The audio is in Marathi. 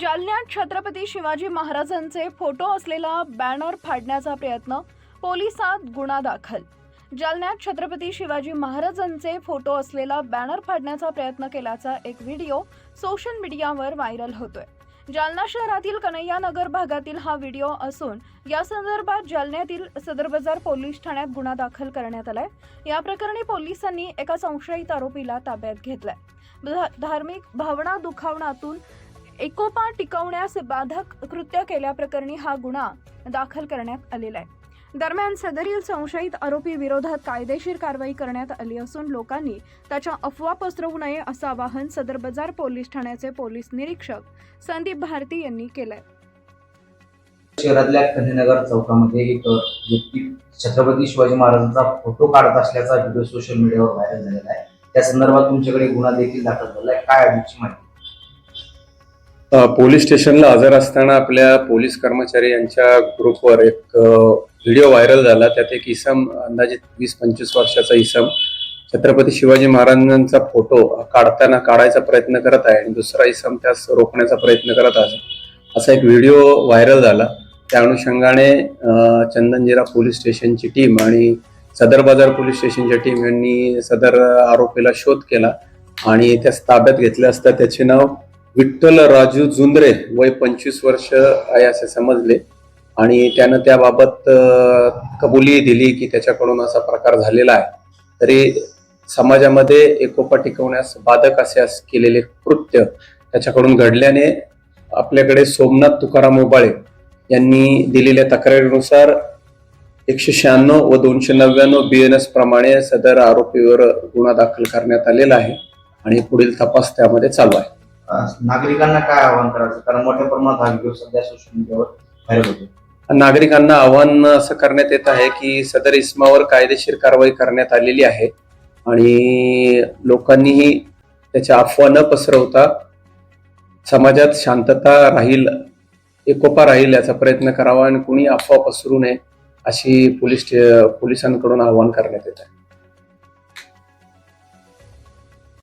जालन्यात छत्रपती शिवाजी महाराजांचे फोटो असलेला बॅनर फाडण्याचा प्रयत्न पोलिसात गुन्हा दाखल. जालन्यात छत्रपती शिवाजी महाराजांचे फोटो असलेला बॅनर फाडण्याचा प्रयत्न केल्याचा एक व्हिडिओ सोशल मीडियावर व्हायरल होतोय. जालना शहरातील कन्हैयानगर भागातील हा व्हिडिओ असून या संदर्भात जालन्यातील सदर बाजार पोलीस ठाण्यात गुन्हा दाखल करण्यात आलाय. या प्रकरणी पोलिसांनी एका संशयित आरोपीला ताब्यात घेतलाय. धार्मिक भावना दुखावण्यातून एकोपा टिकवण्यास बाधक कृत्य केल्याप्रकरणी हा गुन्हा दाखल करण्यात आलेला आहे. दरम्यान सदरील संशयित आरोपी विरोधात कायदेशीर कारवाई करण्यात आली असून लोकांनी त्याच्या अफवा पसरवू नये असं आवाहन सदर बाजार पोलीस ठाण्याचे पोलीस निरीक्षक संदीप भारती यांनी केलंय. शहरातल्या कन्हेनगर चौकामध्ये एक व्यक्ती छत्रपती शिवाजी महाराजांचा फोटो काढत असल्याचा व्हिडिओ सोशल मीडियावर व्हायरल झालेला आहे. त्या संदर्भात तुमच्याकडे गुन्हा देखील दाखल झाला आहे. काय अधिकची माहिती पोलीस स्टेशनला हजर असताना आपल्या पोलीस कर्मचारी यांच्या ग्रुपवर एक व्हिडिओ व्हायरल झाला. त्यात एक इसम अंदाजे वीस पंचवीस वर्षाचा इसम. छत्रपती शिवाजी महाराजांचा फोटो काढताना काढायचा प्रयत्न करत आहे आणि दुसरा इसम त्यास रोखण्याचा प्रयत्न करत आहे. असा एक व्हिडिओ व्हायरल झाला. त्या अनुषंगाने चंदनजिरा पोलीस स्टेशनची टीम आणि सदर बाजार पोलीस स्टेशनच्या टीम यांनी सदर आरोपीला शोध केला आणि त्यास ताब्यात घेतले असता त्याचे नाव विठ्ठल राजू जुंद्रे वय पंचवीस वर्ष आहे असे समजले. आणि त्यानं त्याबाबत कबुली दिली की त्याच्याकडून असा प्रकार झालेला आहे. तरी समाजामध्ये एकोपा टिकवण्यास बाधक असे केलेले कृत्य त्याच्याकडून घडल्याने आपल्याकडे सोमनाथ तुकाराम ओबाळे यांनी दिलेल्या तक्रारीनुसार एकशे शहाण्णव व दोनशे नव्याण्णव बी एन एस प्रमाणे सदर आरोपीवर गुन्हा दाखल करण्यात आलेला आहे. आणि पुढील तपास त्यामध्ये चालू आहे. नागरिकांना काय आवाहन करायचं? कारण मोठ्या प्रमाणात हा व्हिडिओ सध्या सोशल मीडियावर व्हायरल होतो नागरिकांना आव्हान असं करण्यात येत आहे की सदर इस्मावर कायदेशीर कारवाई करण्यात आलेली आहे आणि लोकांनीही त्याच्या अफवा न पसरवता समाजात शांतता राहील एकोपा राहील याचा प्रयत्न करावा आणि कुणी अफवा पसरू नये अशी पोलीस पोलिसांकडून आवाहन करण्यात येत आहे.